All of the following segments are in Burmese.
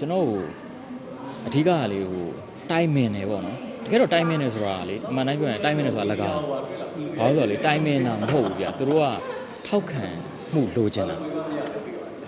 ကျွန်တော်တို့အဓိကကလေဟိုတိုင်းမင်နေပေါ့နော်တကယ်တော့တိုင်းမင်နေဆိုတာကလေအမှန်တိုင်းပြောရင်တိုင်းမင်နေဆိုတာလကားဘာလို့လဲဆိုတော့လေတိုင်းမင်တာမဟုတ်ဘူးဗျသူတို့ကထောက်ခံမှုလိုချင်တာ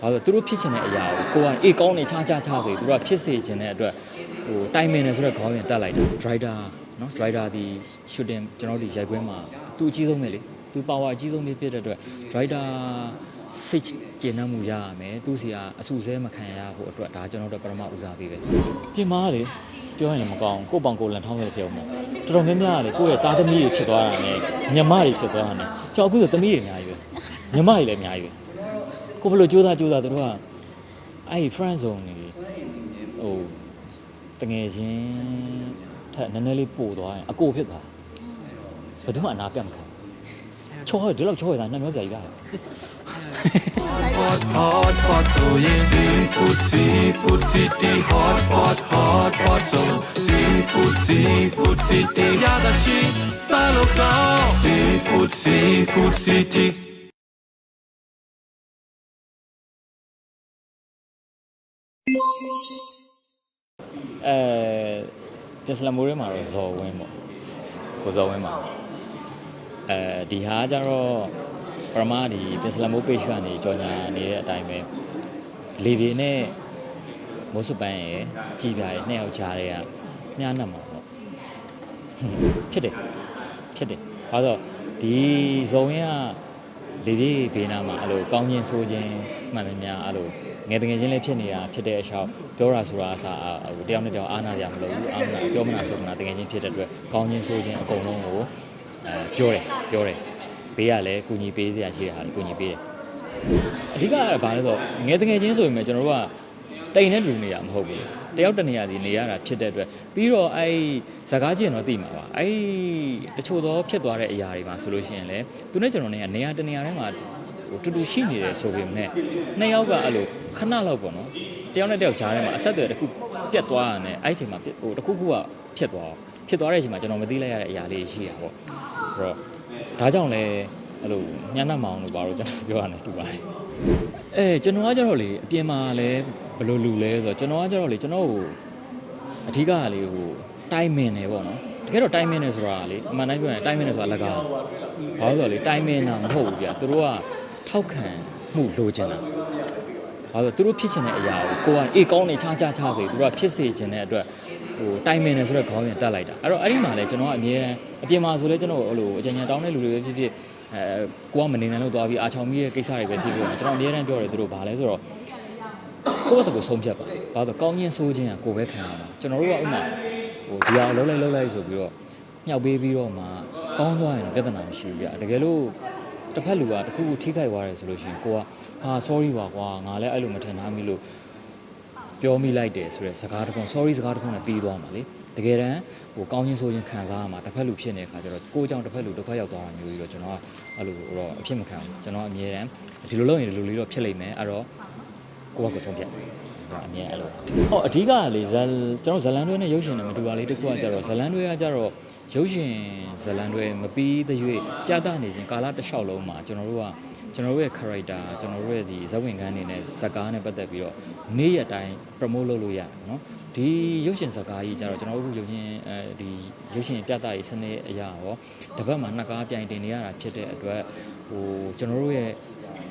ဘာလို့လဲသူတို့ဖြစ်ချင်တဲ့အရာကိုကိုကအေးကောင်းနေချာချာချာဆိုရင်သူတို့ကဖြစ်စေချင်တဲ့အတွက်ဟိုတိုင်းမင်နေဆိုတဲ့ခေါင်းစဉ်တက်လိုက်တာ driver နော် driver ဒီ shooting ကျွန်တော်တို့ဒီရိုက်ခွင်းမှာသူအကြီးဆုံးပဲလေသူ power အကြီးဆုံးပဲဖြစ်တဲ့အတွက် driver စိတ်ကျေနပ်မှုရရမယ်သူစီကအဆူဆဲမခံရဖို့အတွက်ဒါကျွန်တော်တို့ပထမဦးစားပေးပဲပြင်မာလေပြောရင်လည်းမကောင်းကိုယ့်ပေါင်ကိုယ်လန်ထောင်းရပြောမှာတော်တော်များများလေကိုယ့်ရဲ့သားသမီးတွေဖြစ်သွားတာနဲ့ညီမတွေဖြစ်သွားတာနဲ့ကျွန်တော်အခုဆိုသမီးတွေအများကြီးပဲညီမတွေလည်းအများကြီးပဲကိုဘယ်လိုကြိုးစားကြိုးစားသူတို့ကအဲ့ဒီ friend zone နေဟိုတငယ်ချင်းထက်နည်းနည်းလေးပို့သွားရင်အကိုဖြစ်သွားဘယ်သူမှအနာကပ်မခံချောဒီလောက်ချောရတာနှမျောစရာကြီးပါ hot hot hot ဆိုရင် seafood seafood city hot hot hot hot ဆို seafood seafood city ရတာရှိစားလို့ကောင်း seafood seafood city အဲပြင်စလမိုးရဲမှာတော့ဇော်ဝင်းပေါ့ကိုဇော်ဝင်းပါအဲဒီဟာကျတော့ ပရမဒီပြင်စလမိုး page ကနေကြော်ညာနေတဲ့အတိုင်းပဲလေပြေနဲ့မိုးစပန်းရဲ့ကြည်ပြားရဲ့နှစ်ယောက်ကြားတွေကမြားနှက်မှာပေါ့ဟွန်းဖြစ်တယ်ဖြစ်တယ်ဘာလို့လဲဒီဇော်ဝင်းကလေပြေဘေးနားမှာအဲ့လိုကောင်းချင်းဆိုးချင်းမှန်သမျှအဲ့လိုငယ်တငယ်ချင်းလေးဖြစ်နေတာဖြစ်တဲ့အချောက်ပြောတာဆိုတာအစားဟိုတယောက်နဲ့တယောက်အားနာကြမလို့ဘူးအားမနာပြောမနာဆိုမနာတကယ်ချင်းဖြစ်တဲ့အတွက်ကောင်းချင်းဆိုးချင်းအကုန်လုံးကိုအဲပြောတယ်ပြောတယ် ဘေးကလည်းကုညီပေးစရာရှိတဲ့ဟာကိုကုညီပေးတယ်အဓိကကဘာလဲဆိုတော့ငယ်တငယ်ချင်းဆိုရင်လည်းကျွန်တော်တို့ကတိမ်နဲ့တူနေတာမဟုတ်ဘူးတယောက်တနေရာစီနေရတာဖြစ်တဲ့အတွက်ပြီးတော့အဲ့ဇကားကျင်တော့သိမှာပါအဲ့တချို့သောဖြစ်သွားတဲ့အရာတွေမှာဆိုလို့ရှိရင်လည်းသူနဲ့ကျွန်တော်နဲ့ကနေရာတနေရာတိုင်းမှာဟိုတူတူရှိနေတယ်ဆိုပေမဲ့နှစ်ယောက်ကအဲ့လိုခဏလောက်ပေါ့နော်တယောက်နဲ့တယောက်ကြားထဲမှာအဆက်အသွယ်တစ်ခုပြတ်သွားရတယ်အဲ့ဒီအချိန်မှာဟိုတစ်ခုခုကဖြစ်သွားဖြစ်သွားတဲ့အချိန်မှာကျွန်တော်မသိလိုက်ရတဲ့အရာလေးရှိတာပေါ့ဆိုတော့ ဒါကြောင့်လည်းအဲ့လိုညံ့နှက်မအောင်လို့ပါတော့ကျွန်တော်ပြောရတယ်တူပါတယ်အဲကျွန်တော်ကကြတော့လေအပြင်မှာလည်းဘယ်လိုလူလဲဆိုတော့ကျွန်တော်ကကြတော့လေကျွန်တော်ကိုအဓိကကလေဟိုတိုင်းမင်နေပေါ့နော်တကယ်တော့တိုင်းမင်နေဆိုတာကလေအမှန်တိုင်းပြောရင်တိုင်းမင်နေဆိုတာလကားဘာလို့လဲဆိုတော့လေတိုင်းမင်တာမဟုတ်ဘူးဗျသူတို့ကထောက်ခံမှုလိုချင်တာ ဘာလို့လဲသူတို့ဖြစ်ချင်တဲ့အရာကိုကိုကအေးကောင်းနေချာချာချာဆိုရင်သူတို့ကဖြစ်စေချင်တဲ့အတွက်ဟိုတိုင်မင်နေဆိုတဲ့ခေါင်းစဉ်တက်လိုက်တာအဲ့တော့အဲ့ဒီမှာလဲကျွန်တော်ကအမြဲတမ်းအပြင်မှာဆိုလဲကျွန်တော်ဟိုလိုအကြံဉာဏ်တောင်းတဲ့လူတွေပဲဖြစ်ဖြစ်အဲကိုကမနေနိုင်လို့သွားပြီးအာချောင်မီးရဲ့ကိစ္စတွေပဲဖြစ်ဖြစ်ကျွန်တော်အမြဲတမ်းပြောတယ်သူတို့ဘာလဲဆိုတော့ကိုယ့်ဘက်ကိုဆုံးဖြတ်ပါဘာလို့ကောင်းချင်းဆိုးချင်းကကိုပဲခံရမှာကျွန်တော်တို့ကဥမာဟိုဒီအောင်လှုပ်လိုက်လှုပ်လိုက်ဆိုပြီးတော့မြောက်ပေးပြီးတော့မှကောင်းသွားရင်ပြဿနာမရှိဘူးပြတကယ်လို့ တစ်ဖက်လူကတစ်ခုခုထိခိုက်သွားတယ်ဆိုလို့ရှိရင်ကိုကဟာ sorry ပါကွာငါလည်းအဲ့လိုမထင်ထားမိလို့ပြောမိလိုက်တယ်ဆိုတဲ့စကားတစ်ခု sorry စကားတစ်ခုနဲ့ပြီးသွားမှာလေတကယ်တမ်းဟိုကောင်းချင်းဆိုချင်းခံစားရမှာတစ်ဖက်လူဖြစ်နေတဲ့အခါကျတော့ကိုအကြောင်းတစ်ဖက်လူဒုက္ခရောက်သွားတာမျိုးကြီးတော့ကျွန်တော်ကအဲ့လိုတော့အဖြစ်မခံဘူးကျွန်တော်အမြဲတမ်းဒီလိုလုပ်ရင်ဒီလိုလေးတော့ဖြစ်လိမ့်မယ်အဲ့တော့ကိုကကိုဆုံးဖြတ် ကျွန်တော်အမြဲအဲ့လိုဟောအဓိကကလေဇယ်ကျွန်တော်ဇလန်တွေနဲ့ရုပ်ရှင်နဲ့မတူပါလေတခုကကြတော့ဇလန်တွေကကြတော့ရုပ်ရှင်ဇလန်တွေမပြီးသရွေ့ပြသနေခြင်းကာလတစ်လျှောက်လုံးမှာကျွန်တော်တို့ကကျွန်တော်တို့ရဲ့ character ကျွန်တော်တို့ရဲ့ဒီဇက်ဝင်ခန်းနေနဲ့ဇာတ်ကားနဲ့ပတ်သက်ပြီးတော့နေ့ရက်တိုင်း promote လုပ်လို့ရတယ်နော်ဒီရုပ်ရှင်ဇာတ်ကားကြီးကြတော့ကျွန်တော်တို့အခုရုပ်ရှင်အဲဒီ ရုပ်ရှင်ပြသရေးစနစ်အရာရောတစ်ပတ်မှာနှစ်ကားပြိုင်တင်နေရတာဖြစ်တဲ့အတွက်ဟိုကျွန်တော်တို့ရဲ့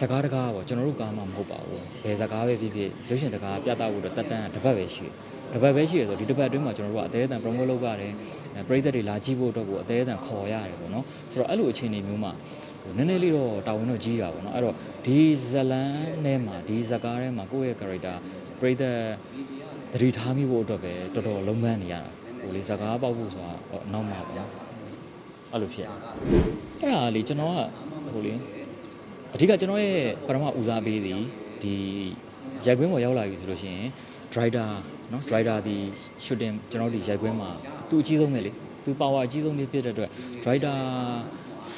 စကားတကားပေါ့ကျွန်တော်တို့ကားမှမဟုတ်ပါဘူးဘယ်စကားပဲဖြစ်ဖြစ်ရုပ်ရှင်တကားပြသဖို့တော့တက်တန်းတစ်ပတ်ပဲရှိတယ်တစ်ပတ်ပဲရှိရဆိုဒီတစ်ပတ်အတွင်းမှာကျွန်တော်တို့ကအသေးအတန် promote လုပ်ရတယ်ပရိသတ်တွေလာကြည့်ဖို့အတွက်ကိုအသေးအတန်ခေါ်ရတယ်ပေါ့နော်ဆိုတော့အဲ့လိုအခြေအနေမျိုးမှာဟိုနည်းနည်းလေးတော့တာဝန်တော့ကြီးတာပေါ့နော်အဲ့တော့ဒီဇလန်ထဲမှာဒီဇကားထဲမှာကိုယ့်ရဲ့ character ပရိသတ်သတိထားမိဖို့အတွက်ပဲတော်တော်လုံးပန်းနေရတာ ဟိုလေဇကားပေါက်ဖို့ဆိုတာတော့အနောက်မှာပေါ့နော်အဲ့လိုဖြစ်အဲ့ဒါလေကျွန်တော်ကဟိုလေ အဓိကကျွန်တော်ရဲ့ပထမဦးစားပေးသည်ဒီရိုက်ကွင်းပေါ်ရောက်လာပြီဆိုလို့ရှိရင် driver เนาะ driver ဒီ shooting ကျွန်တော်ဒီရိုက်ကွင်းမှာသူအကြီးဆုံးပဲလေသူ power အကြီးဆုံးဖြစ်တဲ့အတွက် driver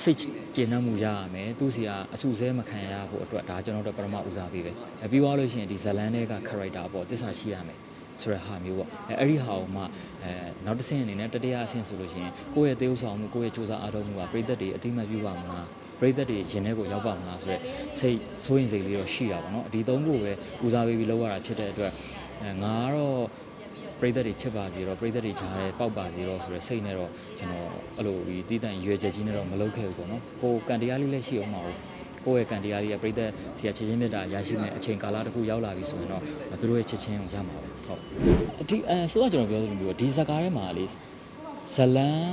စိတ်ကျေနပ်မှုရရမယ်သူစီကအဆူဆဲမခံရဖို့အတွက်ဒါကျွန်တော်တို့ပထမဦးစားပေးပဲအဲပြီးသွားလို့ရှိရင်ဒီဇလန်တွေက character ပေါ့တစ္ဆာရှိရမယ် ဆိုတဲ့ဟာမျိုးပေါ့အဲအဲ့ဒီဟာကိုမှအဲနောက်တစ်ဆင့်အနေနဲ့တတိယအဆင့်ဆိုလို့ရှိရင်ကိုယ့်ရဲ့သေဥဆောင်မှုကိုယ့်ရဲ့စူးစမ်းအားထုတ်မှုကပြည်သက်တွေအတိမတ်ပြုပါမလားပရိသတ်တွေရင်ထဲကိုရောက်ပါမလားဆိုတော့စိတ်စိုးရင်စိတ်လေးတော့ရှိတာပေါ့နော်ဒီသုံးခုပဲဦးစားပေးပြီးလောက်ရတာဖြစ်တဲ့အတွက်ဟအဲငါကတော့ပရိသတ်တွေချစ်ပါစီတော့ပရိသတ်တွေကြားရဲပေါက်ပါစီတော့ဆိုရယ်စိတ်နဲ့တော့ကျွန်တော်အဲ့လိုဒီတည်တံ့ရွယ်ချက်ကြီးနဲ့တော့မလုပ်ခဲ့ဘူးပေါ့နော်ကိုယ်ကန်တရားလေးလည်းရှိအောင်ပါဘူး ကိုယ့်ရဲ့ကန်တရားလေးကပရိသတ်စီကချစ်ချင်းမြတ်တာရရှိမဲ့အချိန်ကာလတစ်ခုရောက်လာပြီဆိုရင်တော့သူတို့ရဲ့ချစ်ချင်းကိုရမှာပဲဟုတ်အဒီအဲဆိုတော့ကျွန်တော်ပြောသလိုမျိုးဒီဇာကားထဲမှာလေဇလန်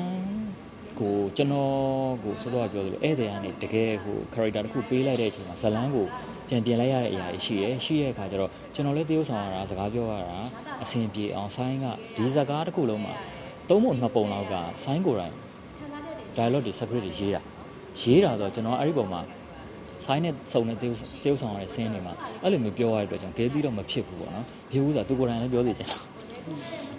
ကိုကျွန်တော်ကိုဆိုတော့ပြောသလိုဧည့်သည်ကနေတကယ်ဟို character တစ်ခုပေးလိုက်တဲ့အချိန်မှာဇလန်ကိုပြန်ပြင်လိုက်ရတဲ့အရာတွေရှိရယ်ရှိရဲ့အခါကျတော့ကျွန်တော်လည်းသရုပ်ဆောင်ရတာစကားပြောရတာအဆင်ပြေအောင်ဆိုင်းကဒီဇာကားတစ်ခုလုံးမှာသုံးပုံနှစ်ပုံလောက်ကဆိုင်းကိုယ်တိုင် dialogue တွေ script တွေရေးတာရေးတာဆိုတော့ကျွန်တော်အဲ့ဒီပုံမှာ ဆိုင်းနဲ့စုံနဲ့တေးတေးဆောင်ရတဲ့ဆင်းတွေမှာအဲ့လိုမျိုးပြောရတဲ့အတွက်ကြောင့်ဂဲသီးတော့မဖြစ်ဘူးပေါ့နော်ဖြစ်ဘူးဆိုတော့သူကိုယ်တိုင်လည်းပြောသေးချင်တာ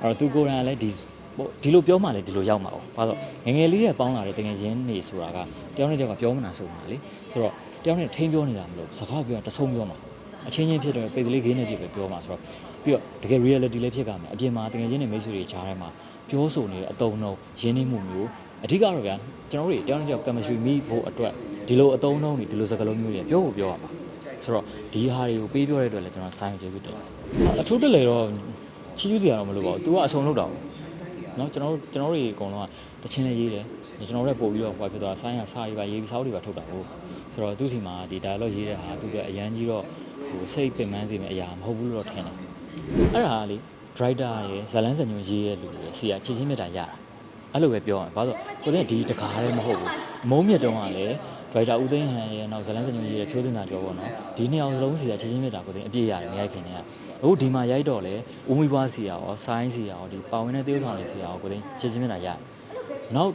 အဲ့တော့သူကိုယ်တိုင်လည်းဒီပေါ့ဒီလိုပြောမှလည်းဒီလိုရောက်မှာပေါ့ဘာလို့ငယ်ငယ်လေးရဲ့ပေါင်းလာတဲ့တကယ်ရင်းနေဆိုတာကတယောက်နဲ့တယောက်ကပြောမနာဆိုမှာလေဆိုတော့တယောက်နဲ့ထိန်းပြောနေတာမလို့စကားပြောရင်တဆုံးပြောမှာအချင်းချင်းဖြစ်တော့ပိတ်ကလေးဂိမ်းနဲ့ဖြစ်ပဲပြောမှာဆိုတော့ပြီးတော့တကယ် reality လည်းဖြစ်ကြမယ်အပြင်မှာတကယ်ချင်းနေမိတ်ဆွေတွေကြားထဲမှာပြောဆိုနေတဲ့အတုံးနှုံရင်းနှီးမှုမျိုးအဓိကတော့ဗျာကျွန်တော်တို့တယောက်နဲ့တယောက် chemistry မိဖို့အတွက် ဒီလိုအတုံးလုံးတွေဒီလိုစကားလုံးမျိုးတွေပြောဖို့ပြောရမှာဆိုတော့ဒီဟာတွေကိုပေးပြောတဲ့အတွက်လည်းကျွန်တော်ဆိုင်ကျေးဇူးတင်ပါတယ်အချို့တက်လေတော့ချီးကျူးစရာတော့မလိုပါဘူး तू ကအဆုံးလုပ်တာပေါ့နော်ကျွန်တော်တို့ကျွန်တော်တို့တွေအကုန်လုံးကတချင်းနဲ့ရေးတယ်ကျွန်တော်တို့လည်းပို့ပြီးတော့ဟိုဖြစ်သွားဆိုင်းရစာရေးပါရေးပြီးစာအုပ်တွေပါထုတ်တာဟုတ်ဆိုတော့သူ့စီမှာဒီ dialogue ရေးတဲ့ဟာသူ့အတွက်အရန်ကြီးတော့ဟိုစိတ်ပင်ပန်းစေမယ့်အရာမဟုတ်ဘူးလို့တော့ထင်တယ်အဲ့ဒါကလေ driver ရယ်ဇလန်းစံညွန်ရေးရဲ့လူတွေဆီကချစ်ချင်းမြတ်တာရတာ အဲ့လိုပဲပြောရမယ်ဘာလို့ကိုယ်ကဒီတကားလည်းမဟုတ်ဘူးမုံမြတ်တုံးကလည်း driver ဦးသိန်းဟန်ရဲ့နောက်ဇလန်းစံညွန်ရေးရဲ့ဖြိုးတင်တာကြောပေါ့နော်ဒီနှစ်ယောက်လုံးစီကချစ်ချင်းမြတ်တာကိုယ်အပြည့်ရတယ်မရိုက်ခင်နေရအခုဒီမှာရိုက်တော့လေဦးမီပွားစီရောဆိုင်းစီရောဒီပါဝင်တဲ့တေးဥဆောင်တွေစီရောကိုယ်ချစ်ချင်းမြတ်တာရတယ်နောက်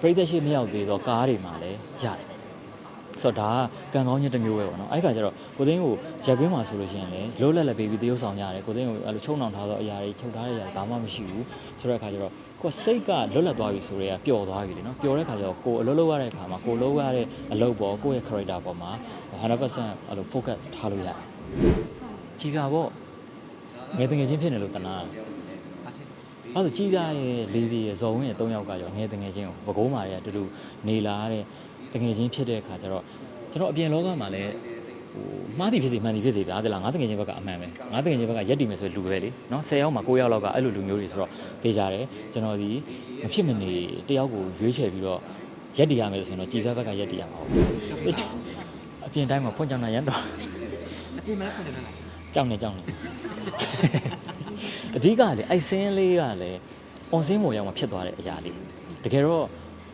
ပရိသတ်ရှိမရောက်သေးတော့ကားတွေမှာလည်းရတယ် ဆိုတော့ဒါကကံကောင်းခြင်းတစ်မျိုးပဲပေါ့နော်အဲ့ခါကျတော့ကိုသိန်းကိုရက်ကွင်းမှာဆိုလို့ရှိရင်လည်းလုံးလက်လက်ပေးပြီးတရုပ်ဆောင်ရတယ်ကိုသိန်းကိုအဲ့လိုချုံနှောင်ထားသောအရာတွေချုပ်ထားတဲ့အရာတွေဘာမှမရှိဘူးဆိုတော့အခါကျတော့ကိုကစိတ်ကလွတ်လပ်သွားပြီဆိုတော့ပျော်သွားပြီလေနော်ပျော်တဲ့ခါကျတော့ကိုအလုပ်လုပ်ရတဲ့အခါမှာကိုလုပ်ရတဲ့အလုပ်ပေါ်ကိုယ့်ရဲ့ character ပေါ်မှာ100%အဲ့လို focus ထားလို့ရတယ်ကြည်ပြပေါ့ငယ်တငယ်ချင်းဖြစ်နေလို့တနာအဲ့ဒါကြည်ပြရဲ့လေးပြရဲ့ဇော်ဝင်းရဲ့၃ယောက်ကရောငယ်တငယ်ချင်းကိုဘကိုးမာတွေကအတူတူနေလာတဲ့ တငယ်ချင်းဖြစ်တဲ့အခါကျတော့ကျွန်တော်အပြင်လောကမှာလည်းဟိုမှားသည်ဖြစ်စေမှန်သည်ဖြစ်စေဗျာဒါလားငါတငယ်ချင်းဘက်ကအမှန်ပဲငါတငယ်ချင်းဘက်ကရက်တည်မယ်ဆိုရင်လူပဲလေနော်10ယောက်မှာ9ယောက်လောက်ကအဲ့လိုလူမျိုးတွေဆိုတော့သိကြတယ်ကျွန်တော်ဒီမဖြစ်မနေတယောက်ကိုရွေးချယ်ပြီးတော့ရက်တည်ရမယ်ဆိုရင်တော့ကြည်ပြဘက်ကရက်တည်ရမှာပေါ့အပြင်တိုင်းမှာဖွင့်ကြတာရန်တော့အပြင်မှာလည်းဖွင့်တယ်လားကြောက်နေကြောက်နေအဓိကလေအိုက်စင်းလေးကလည်းအွန်စင်းမော်ရောက်မှဖြစ်သွားတဲ့အရာလေးတကယ်တော့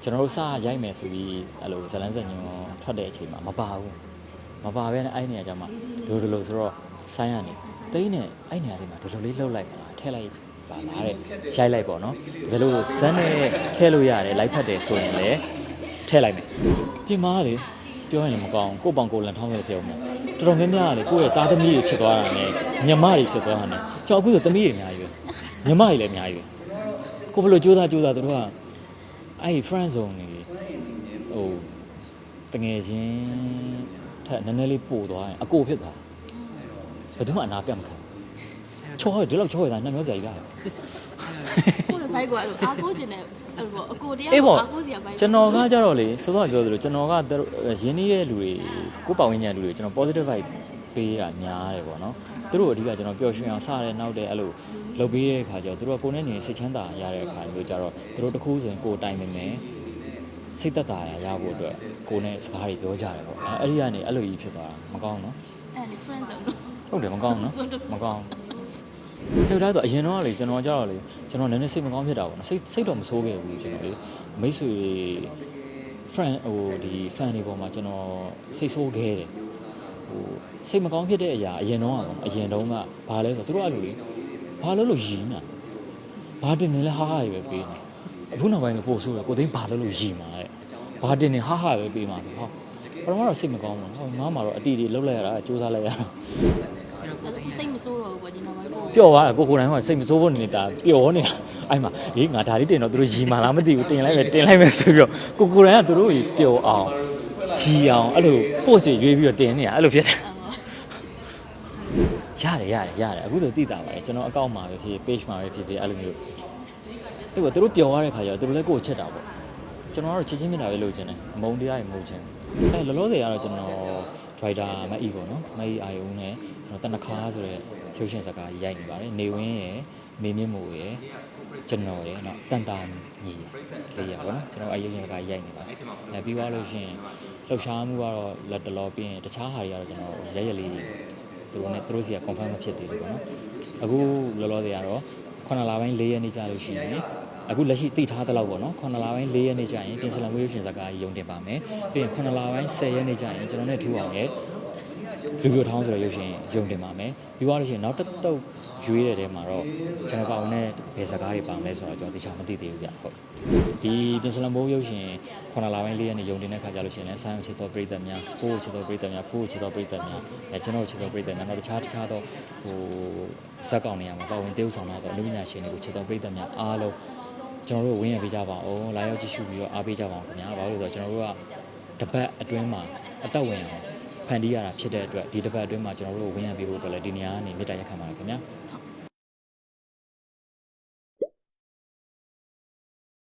ကျွန်တော်တို့စရိုက်မယ်ဆိုပြီးအဲ့လိုဇလန်းစံညွန်ထွက်တဲ့အချိန်မှာမပါဘူးမပါဘဲနဲ့အဲ့နေရာကျမှဒိုဒိုလိုဆိုတော့ဆိုင်းရနေတိန်းနဲ့အဲ့နေရာလေးမှာဒိုဒိုလေးလှုပ်လိုက်ပါလားထည့်လိုက်ပါလားတဲ့ရိုက်လိုက်ပေါ့နော်ဘယ်လိုဇက်နဲ့ထည့်လို့ရတယ်လိုက်ဖက်တယ်ဆိုရင်လည်းထည့်လိုက်မယ်ပြင်မာလေပြောရင်လည်းမကောင်းဘူးကိုယ့်ပေါင်ကိုယ်လန်ထောင်းရပြောမှာတော်တော်များများလေကိုယ့်ရဲ့သားသမီးတွေဖြစ်သွားတာနဲ့ညီမတွေဖြစ်သွားတာနဲ့ကျွန်တော်အခုဆိုသမီးတွေအများကြီးပဲညီမတွေလည်းအများကြီးပဲကိုဘယ်လိုကြိုးစားကြိုးစားသူတို့က အဲ့ဒီ friend zone နေဟိုတငယ်ချင်းထက်နည်းနည်းလေးပို့သွားရင်အကိုဖြစ်သွားဘယ်သူမှအနာပြတ်မခံချောရဒီလောက်ချောရတာနှမျောစရာကြီးပါကိုယ်ဘိုက်ကွာအဲ့လိုအားကိုးခြင်းနဲ့အဲ့လိုပေါ့အကိုတရားအေးပေါ့အားကိုးစရာဘိုက်ကျွန်တော်ကကြတော့လေစောစောကပြောသလိုကျွန်တော်ကသူတို့ရင်းနှီးတဲ့လူတွေကိုယ်ပတ်ဝန်းကျင်လူတွေကျွန်တော် positive vibe ပေးတာများတယ်ပေါ့နော်သူတို့အဓိကကျွန်တော်ပျော်ရွှင်အောင်စတဲ့နောက်တဲ့အဲ့လိုလုပ်ပေးတဲ့အခါကျတော့သူတို့ကကိုယ်နဲ့နေစိတ်ချမ်းသာရတဲ့အခါမျိုးကြတော့သူတို့တစ်ခုဆိုရင်ကိုယ်တိုင်ပင်မယ်စိတ်သက်သာရရဖို့အတွက်ကိုယ်နဲ့စကားတွေပြောကြတယ်ပေါ့အဲအဲ့ဒီကနေအဲ့လိုကြီးဖြစ်သွားတာမကောင်းဘူးနော်အဲ့ဒီ friend zone ဟုတ်တယ်မကောင်းဘူးနော်ဆုံးတော့မကောင်းဘူးထောက်ထားတော့အရင်တော့ကလေကျွန်တော်ကြတော့လေကျွန်တော်နည်းနည်းစိတ်မကောင်းဖြစ်တာပေါ့နော်စိတ်စိတ်တော့မဆိုးခဲ့ဘူးကျွန်တော်လေမိတ်ဆွေ friend ဟိုဒီ fan တွေပေါ်မှာကျွန်တော်စိတ်ဆိုးခဲ့တယ် ဟိုစိတ်မကောင်းဖြစ်တဲ့အရာအရင်တော့ကတော့အရင်တုန်းကဘာလဲဆိုတော့သူတို့အဲ့လိုလေဘာလို့လို့ရည်နာဘာတင်နေလဲဟာဟာပဲပေးနေအခုနောက်ပိုင်းကပို့ဆိုးတယ်ကိုသိန်းဘာလို့လို့ရည်မှာတဲ့ဘာတင်နေဟာဟာပဲပေးမှာဆိုဟောပထမတော့စိတ်မကောင်းဘူးဟောငါမှတော့အတီတွေလှုပ်လိုက်ရတာစူးစမ်းလိုက်ရတာစိတ်မဆိုးတော့ဘူးပေါ့ဒီနောက်ပိုင်းကိုပျော်သွားတာကိုကိုယ်တိုင်ကစိတ်မစိုးဖို့နေတာပျော်နေတာအဲ့မှာဟေးငါဒါလေးတင်တော့သူတို့ရီမာလားမသိဘူးတင်လိုက်မယ်တင်လိုက်မယ်ဆိုပြီးတော့ကိုကိုယ်တိုင်ကသူတို့ကြီးပျော်အောင် ရီအောင်အဲ့လို post တွေရွေးပြီးတော့တင်နေတာအဲ့လိုဖြစ်တယ်ရတယ်ရတယ်ရတယ်အခုဆိုသိတာပါတယ်ကျွန်တော်အကောင့်မှာပဲဖြစ် page မှာပဲဖြစ်ဖြစ်အဲ့လိုမျိုးအဲ့ကသူတို့ပျော်ရတဲ့ခါကျတော့သူတို့လည်းကိုယ်ချက်တာပေါ့ကျွန်တော်ကတော့ချစ်ချင်းမြတ်တာပဲလုပ်ချင်တယ်မုံတရားကြီးမဟုတ်ချင်ဘူးအဲလောလောဆယ်ကတော့ကျွန်တော် driver မအီပေါ့နော်မအီအာယုံနဲ့ကျွန်တော်တနခါဆိုတဲ့ရုပ်ရှင်ဇာတ်ကားကြီးရိုက်နေပါတယ်နေဝင်းရယ်မေမြင့်မို့ရယ် ကျွန်တော်ရဲ့နော်တန်တာညီလေးရပါတော့ကျွန်တော်အရေးကြီးစကားရိုက်နေပါအဲပြီးသွားလို့ရှိရင်လှုပ်ရှားမှုကတော့လက်တလောပြီးရင်တခြားဟာတွေကတော့ကျွန်တော်ရရလေးသူတို့နဲ့သူတို့စီက confirm မဖြစ်သေးဘူးပေါ့နော်အခုလောလောဆယ်ကတော့9လပိုင်း4ရက်နေကြလို့ရှိရင်အခုလက်ရှိသိထားသလောက်ပေါ့နော်9လပိုင်း4ရက်နေကြရင်ပြင်ဆင်လာမွေးရုပ်ရှင်စကားကြီးရုံတင်ပါမယ်ပြီးရင်9လပိုင်း10ရက်နေကြရင်ကျွန်တော်နဲ့ထူအောင်ရဲ့ လူပြိုထောင်းဆိုတော့ရုပ်ရှင်ယုံတင်ပါမယ်ပြီးသွားလို့ရှိရင်နောက်တစ်တုပ်ရွေးတဲ့တဲမှာတော့ကျွန်တော်ကောင်နဲ့ဘယ်စကားတွေပါမလဲဆိုတော့ကျွန်တော်တခြားမသိသေးဘူးဗျဟုတ်ဒီပြင်စလံဘိုးရုပ်ရှင်ခုနလပိုင်းလေးရက်နေ့ယုံတင်တဲ့ခါကြလို့ရှိရင်လည်းဆိုင်းချစ်တော်ပြိတ္တများကိုယ့်ချစ်တော်ပြိတ္တများကိုယ့်ချစ်တော်ပြိတ္တများအဲကျွန်တော်ချစ်တော်ပြိတ္တများနောက်တခြားတခြားတော့ဟိုဇက်ကောင်နေရာမှာပါဝင်တည်ဥဆောင်တော့အနုပညာရှင်တွေကိုချစ်တော်ပြိတ္တများအားလုံးကျွန်တော်တို့ဝင်းရပေးကြပါအောင်လာရောက်ကြည့်ရှုပြီးတော့အားပေးကြပါအောင်ခင်ဗျာဘာလို့လဲဆိုတော့ကျွန်တော်တို့ကတပတ်အတွင်းမှာအသက်ဝင်အောင် ဖန်တီးရတာဖြစ်တဲ့အတွက်ဒီတစ်ပတ်အတွင်းမှာကျွန်တော်တို့ကိုဝင်ရပေးဖို့အတွက်လည်းဒီနေရာကနေမေတ္တာရက်ခံပါတယ်ခင်ဗျာ